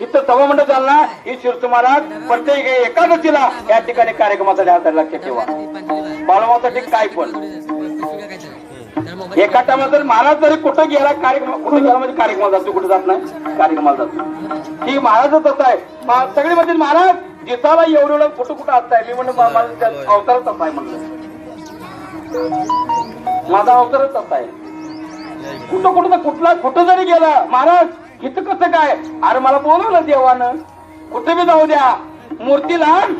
इथं सभा मंडळ चालना ही शिरसू प्रत्येक एकादशीला या ठिकाणी कार्यक्रमाचा हाताला लक्षात ठेवा. बाळमासाठी काय पण. एका टायमाला जर महाराज जरी कुठं गेला कार्यक्रम कुठं गेला म्हणजे कार्यक्रमाला जातो कुठं जात नाही कार्यक्रमाला जातो. ही महाराजच असं आहे. सगळे म्हणजे महाराज दिसाला एवढं एवढं कुठं कुठं असताय? मी म्हणलं अवतारच असं आहे म्हणलं. माझा अवतारच असताय आहे. कुठं कुठं कुठला कुठं जरी गेला महाराज इथं कसं काय? अरे मला बोलवलं देवानं. कुठे बी जाऊ द्या. मूर्ती लहान.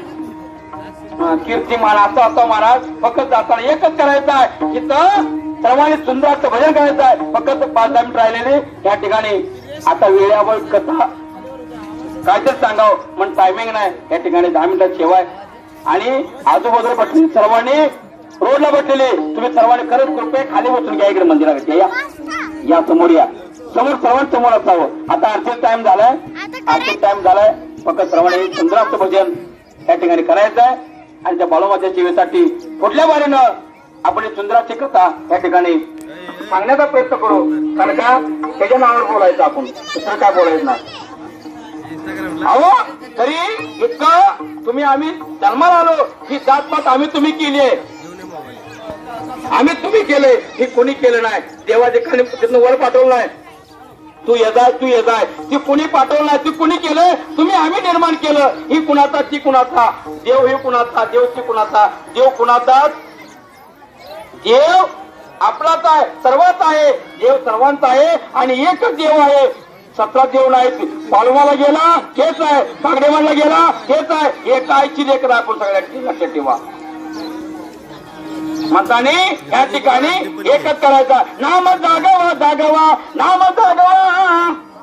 कीर्तिमान असं असं महाराज. फक्त जाताना एकच करायचं आहे. इथं सर्वांनी सुंदराचं भजन करायचं आहे. फक्त पाच दहा मिनिट राहिलेले. या ठिकाणी आता वेळेवर कथा. काहीतरी सांगाव पण टायमिंग नाही. या ठिकाणी दहा मिनिटात ठेवाय. आणि आजूबाजूला बसलेली सर्वांनी रोडला बसलेले. तुम्ही सर्वांनी खरंच कृपया खाली बसून घ्या इकडे मंदिराकडे. या समोर या. समोर या समोर असावं. आता आरती टाइम झालाय. आरती टाइम झालाय. फक्त सर्वांनी सुंदराचं भजन या ठिकाणी करायचं आहे. आणि त्या बालोमाच्या जीवेसाठी कुठल्या बारीनं आपण ही सुंदराची कथा या ठिकाणी सांगण्याचा प्रयत्न करू? कारण का? त्याच्या नावावर बोलायचं आपण. दुसरं काय बोलायचं नाही. अहो तरी इतकं तुम्ही आम्ही जन्माला आलो. ही जातपात आम्ही तुम्ही केली आहे. आम्ही तुम्ही केले हे कोणी केलं नाही. देवाचे खाली वर पाठवलं नाही. तू येजाय तू येजाय ती कुणी पाठवलं नाही ती कुणी केलं तुम्ही आम्ही निर्माण केलं. ही कुणाचा ती कुणाचा? देव हे कुणाचा देव ती कुणाचा? देव कुणाचा? देव आपलाच आहे सर्वात आहे. देव सर्वांचा आहे आणि एकच देव आहे. सतरा देव नाही पालवाला गेला हेच आहे. कागडेवाला गेला हेच आहे. एक कायची लेकर आपण सगळ्यांची लक्षात ठेवा. म्हणताने या ठिकाणी एकच करायचा. नाम जागवा जागवा. नाम जागवा. ta